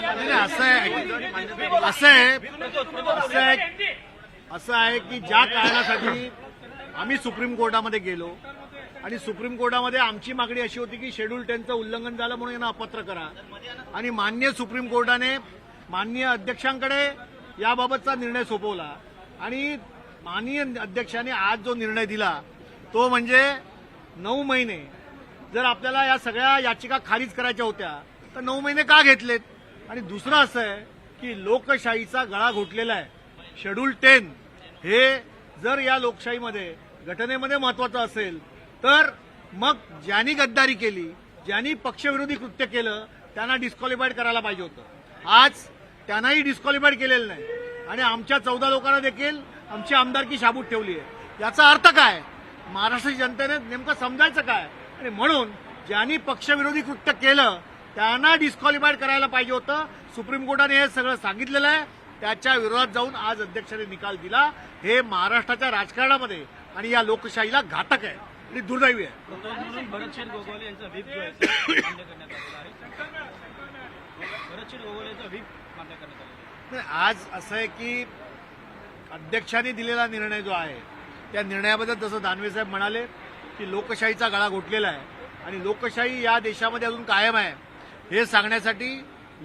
नाही, नाही, असं आहे असं आहे असं आहे असं आहे की ज्या कारणासाठी आम्ही सुप्रीम कोर्टामध्ये गेलो आणि सुप्रीम कोर्टामध्ये आमची मागणी अशी होती की शेड्यूल टेनचं उल्लंघन झालं म्हणून यांना अपत्र करा. आणि मान्य सुप्रीम कोर्टाने माननीय अध्यक्षांकडे याबाबतचा निर्णय सोपवला. आणि माननीय अध्यक्षांनी आज जो निर्णय दिला तो म्हणजे नऊ महिने. जर आपल्याला या सगळ्या याचिका खारिज करायच्या होत्या तर नऊ महिने का घेतलेत? आणि दुसरं असं आहे की लोकशाहीचा गळा घोटलेला आहे. शेड्यूल टेन हे जर या लोकशाहीमध्ये घटनेमध्ये महत्वाचं असेल तर मग ज्यांनी गद्दारी केली ज्यांनी पक्षविरोधी कृत्य केलं त्यांना डिस्क्वालिफाईड करायला पाहिजे होतं. आज त्यांनाही डिस्क्वालिफाईड केलेलं नाही. आणि आमच्या चौदा लोकांना देखील आमची आमदारकी शाबूत ठेवली आहे. याचा अर्थ काय? महाराष्ट्र जनतेने नेमकं समजायचं काय? आणि म्हणून ज्यांनी पक्षविरोधी कृत्य केलं त्यांना डिस्क्वालिफाईड करायला पाहिजे होतं. सुप्रीम कोर्टाने हे सगळं सांगितलेलं आहे. त्याच्या विरोधात जाऊन आज अध्यक्षांनी निकाल दिला. हे महाराष्ट्राच्या राजकारणामध्ये आणि या लोकशाहीला घातक आहे. आणि दुर्दैवी आहे. गोगोले यांचा व्हीप जो गोगोले यांचा व्हीप मान्य करण्यात आज असं आहे की अध्यक्षांनी दिलेला निर्णय जो आहे त्या निर्णयाबद्दल जसं दानवे साहेब म्हणाले की लोकशाहीचा गळा घोटलेला आहे. आणि लोकशाही या देशामध्ये अजून कायम आहे. हे सांगण्यासाठी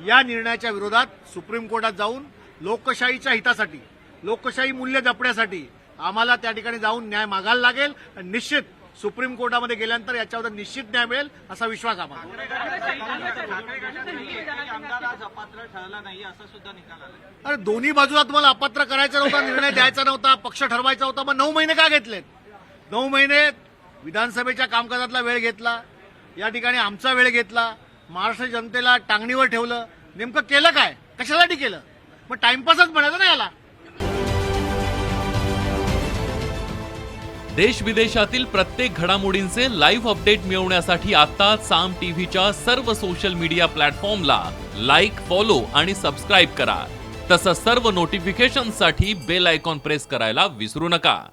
या निर्णयाच्या विरोधात सुप्रीम कोर्टात जाऊन लोकशाहीच्या हितासाठी लोकशाही मूल्य जपण्यासाठी आम्हाला त्या ठिकाणी जाऊन न्याय मागायला लागेल आणि निश्चित सुप्रीम कोर्टामध्ये गेल्यानंतर याच्यावर निश्चित न्याय मिळेल असा विश्वास आम्हाला. अरे दोन्ही बाजूला तुम्हाला अपात्र करायचा नव्हता निर्णय द्यायचा नव्हता पक्ष ठरवायचा होता मग नऊ महिने का घेतलेत? नऊ महिने विधानसभेच्या कामकाजातला वेळ घेतला या ठिकाणी आमचा वेळ घेतला महाराष्ट्र जनतेला टांगणीवर ठेवलं. नेमकं केलं काय? कशासाठी केलं? मग टाइमपासच म्हणायचं ना याला. देश विदेशातील प्रत्येक घडामोडींचे लाईव्ह अपडेट मिळवण्यासाठी आता साम टीव्हीच्या सर्व सोशल मीडिया प्लॅटफॉर्मला लाईक फॉलो आणि सबस्क्राईब करा. तसंच सर्व नोटिफिकेशनसाठी बेल आयकॉन प्रेस करायला विसरू नका.